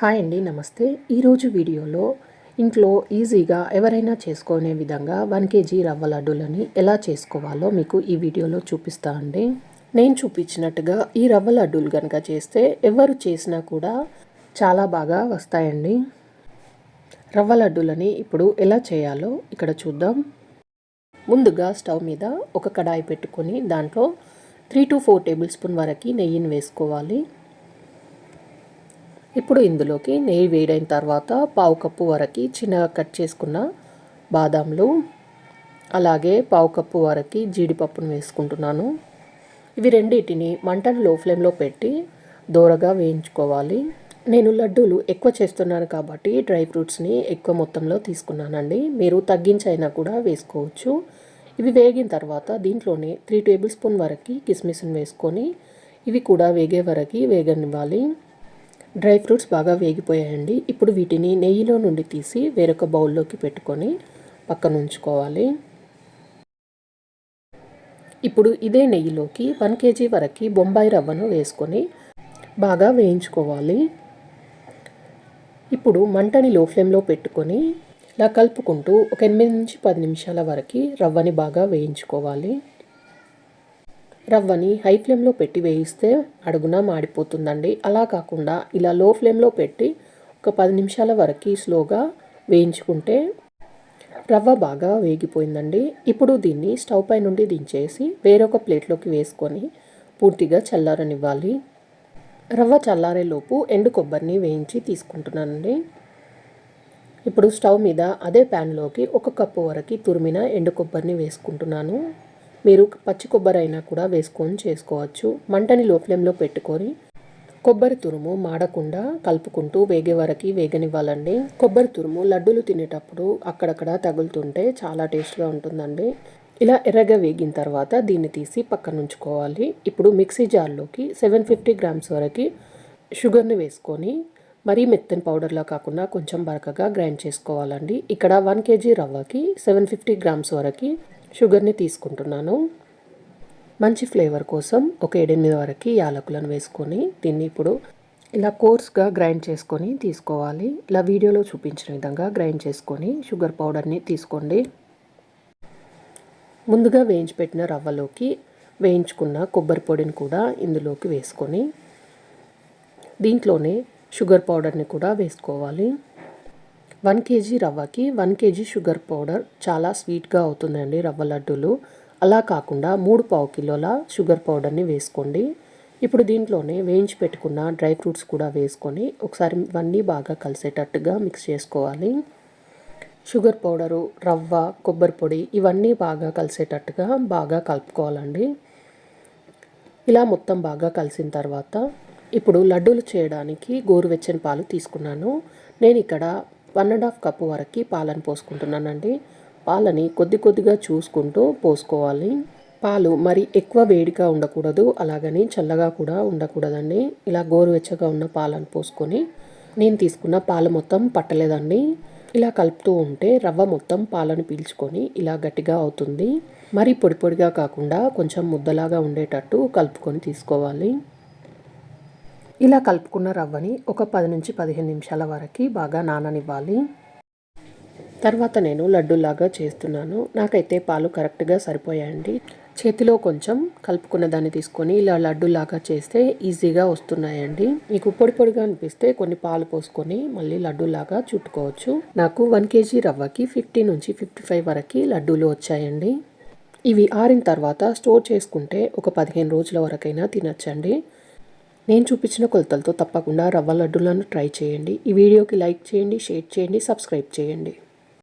Hi అండి నమస్తే. ఈరోజు వీడియోలో ఇంట్లో ఈజీగా ఎవరైనా చేసుకునే విధంగా వన్ కేజీ రవ్వ లడ్డూలని ఎలా చేసుకోవాలో మీకు ఈ వీడియోలో చూపిస్తా అండి. నేను చూపించినట్టుగా ఈ రవ్వ లడ్డూలు కనుక చేస్తే ఎవరు చేసినా కూడా చాలా బాగా వస్తాయండి. రవ్వ లడ్డూలని ఇప్పుడు ఎలా చేయాలో ఇక్కడ చూద్దాం. ముందుగా స్టవ్ మీద ఒక కడాయి పెట్టుకొని దాంట్లో three to four tablespoon వరకు నెయ్యిని వేసుకోవాలి. ఇప్పుడు ఇందులోకి నెయ్యి వేడైన తర్వాత పావు కప్పు వరకు చిన్నగా కట్ చేసుకున్న బాదాంలు అలాగే పావు కప్పు వరకు జీడిపప్పును వేసుకుంటున్నాను. ఇవి రెండింటిని మంటను లో ఫ్లేమ్లో పెట్టి దూరగా వేయించుకోవాలి. నేను లడ్డూలు ఎక్కువ చేస్తున్నాను కాబట్టి డ్రై ఫ్రూట్స్ని ఎక్కువ మొత్తంలో తీసుకున్నానండి. మీరు తగ్గించైనా కూడా వేసుకోవచ్చు. ఇవి వేగిన తర్వాత దీంట్లోనే త్రీ టేబుల్ స్పూన్ వరకు కిస్మిస్ని వేసుకొని ఇవి కూడా వేగే వరకు వేగనివ్వాలి. డ్రై ఫ్రూట్స్ బాగా వేగిపోయాయండి. ఇప్పుడు వీటిని నెయ్యిలో నుండి తీసి వేరొక బౌల్లోకి పెట్టుకొని పక్కన ఉంచుకోవాలి. ఇప్పుడు ఇదే నెయ్యిలోకి వన్ కేజీ వరకు బొంబాయి రవ్వను వేసుకొని బాగా వేయించుకోవాలి. ఇప్పుడు మంటని లో ఫ్లేమ్లో పెట్టుకొని ఇలా కలుపుకుంటూ ఒక ఎనిమిది నుంచి పది నిమిషాల వరకు రవ్వని బాగా వేయించుకోవాలి. రవ్వని హై ఫ్లేమ్లో పెట్టి వేయిస్తే అడుగున మాడిపోతుందండి. అలా కాకుండా ఇలా లో ఫ్లేమ్లో పెట్టి ఒక పది నిమిషాల వరకు స్లోగా వేయించుకుంటే రవ్వ బాగా వేగిపోయిందండి. ఇప్పుడు దీన్ని స్టవ్ పై నుండి దించేసి వేరొక ప్లేట్లోకి వేసుకొని పూర్తిగా చల్లారనివ్వాలి. రవ్వ చల్లారేలోపు ఎండు కొబ్బరిని వేయించి తీసుకుంటున్నానండి. ఇప్పుడు స్టవ్ మీద అదే ప్యాన్లోకి ఒక కప్పు వరకు తురిమిన ఎండు కొబ్బరిని వేసుకుంటున్నాను. మీరు పచ్చి కొబ్బరి అయినా కూడా వేసుకొని చేసుకోవచ్చు. మంటని లో ఫ్లేమ్లో పెట్టుకొని కొబ్బరి తురుము మాడకుండా కలుపుకుంటూ వేగే వరకు వేగనివ్వాలండి. కొబ్బరి తురుము లడ్డూలు తినేటప్పుడు అక్కడక్కడ తగులుతుంటే చాలా టేస్ట్గా ఉంటుందండి. ఇలా ఎర్రగా వేగిన తర్వాత దీన్ని తీసి పక్కన ఉంచుకోవాలి. ఇప్పుడు మిక్సీ జార్లోకి సెవెన్ ఫిఫ్టీ గ్రామ్స్ వరకు షుగర్ని వేసుకొని మరీ మెత్తని పౌడర్లా కాకుండా కొంచెం బరకగా గ్రైండ్ చేసుకోవాలండి. ఇక్కడ వన్ కేజీ రవ్వకి సెవెన్ ఫిఫ్టీ గ్రామ్స్ వరకు షుగర్ని తీసుకుంటున్నాను. మంచి ఫ్లేవర్ కోసం ఒక ఏడెనిమిది వరకు యాలకులను వేసుకొని దీన్ని ఇప్పుడు ఇలా కోర్స్గా గ్రైండ్ చేసుకొని తీసుకోవాలి. ఇలా వీడియోలో చూపించిన విధంగా గ్రైండ్ చేసుకొని షుగర్ పౌడర్ని తీసుకోండి. ముందుగా వేయించి పెట్టిన రవ్వలోకి వేయించుకున్న కొబ్బరి పొడిని కూడా ఇందులోకి వేసుకొని దీంట్లోనే షుగర్ పౌడర్ని కూడా వేసుకోవాలి. వన్ కేజీ రవ్వకి వన్ కేజీ షుగర్ పౌడర్ చాలా స్వీట్గా అవుతుందండి రవ్వ లడ్డూలు. అలా కాకుండా మూడు పావు కిలోల షుగర్ పౌడర్ని వేసుకోండి. ఇప్పుడు దీంట్లోనే వేయించి పెట్టుకున్న డ్రై ఫ్రూట్స్ కూడా వేసుకొని ఒకసారి ఇవన్నీ బాగా కలిసేటట్టుగా మిక్స్ చేసుకోవాలి. షుగర్ పౌడరు రవ్వ కొబ్బరి పొడి ఇవన్నీ బాగా కలిసేటట్టుగా బాగా కలుపుకోవాలండి. ఇలా మొత్తం బాగా కలిసిన తర్వాత ఇప్పుడు లడ్డూలు చేయడానికి గోరువెచ్చని పాలు తీసుకున్నాను. నేను ఇక్కడ వన్ అండ్ హాఫ్ కప్ వరకు పాలను పోసుకుంటున్నానండి. పాలని కొద్ది కొద్దిగా చూసుకుంటూ పోసుకోవాలి. పాలు మరి ఎక్కువ వేడిగా ఉండకూడదు అలాగని చల్లగా కూడా ఉండకూడదండి. ఇలా గోరువెచ్చగా ఉన్న పాలను పోసుకొని నేను తీసుకున్న పాలు మొత్తం పట్టలేదండి. ఇలా కలుపుతూ ఉంటే రవ్వ మొత్తం పాలను పీల్చుకొని ఇలా గట్టిగా అవుతుంది. మరి పొడి పొడిగా కాకుండా కొంచెం ముద్దలాగా ఉండేటట్టు కలుపుకొని తీసుకోవాలి. ఇలా కలుపుకున్న రవ్వని ఒక పది నుంచి పదిహేను నిమిషాల వరకు బాగా నాననివ్వాలి. తర్వాత నేను లడ్డూలాగా చేస్తున్నాను. నాకైతే పాలు కరెక్ట్గా సరిపోయాయండి. చేతిలో కొంచెం కలుపుకున్న దాన్ని తీసుకొని ఇలా లడ్డూలాగా చేస్తే ఈజీగా వస్తున్నాయండి. మీకు పొడి పొడిగా అనిపిస్తే కొన్ని పాలు పోసుకొని మళ్ళీ లడ్డూలాగా చుట్టుకోవచ్చు. నాకు వన్ కేజీ రవ్వకి ఫిఫ్టీ నుంచి ఫిఫ్టీ ఫైవ్ వరకు లడ్డూలు వచ్చాయండి. ఇవి ఆరిన తర్వాత స్టోర్ చేసుకుంటే ఒక పదిహేను రోజుల వరకైనా తినచ్చండి. నేను చూపించిన కొలతలతో తప్పకుండా రవ్వ లడ్డూలను ట్రై చేయండి. ఈ వీడియోకి లైక్ చేయండి షేర్ చేయండి సబ్స్క్రైబ్ చేయండి.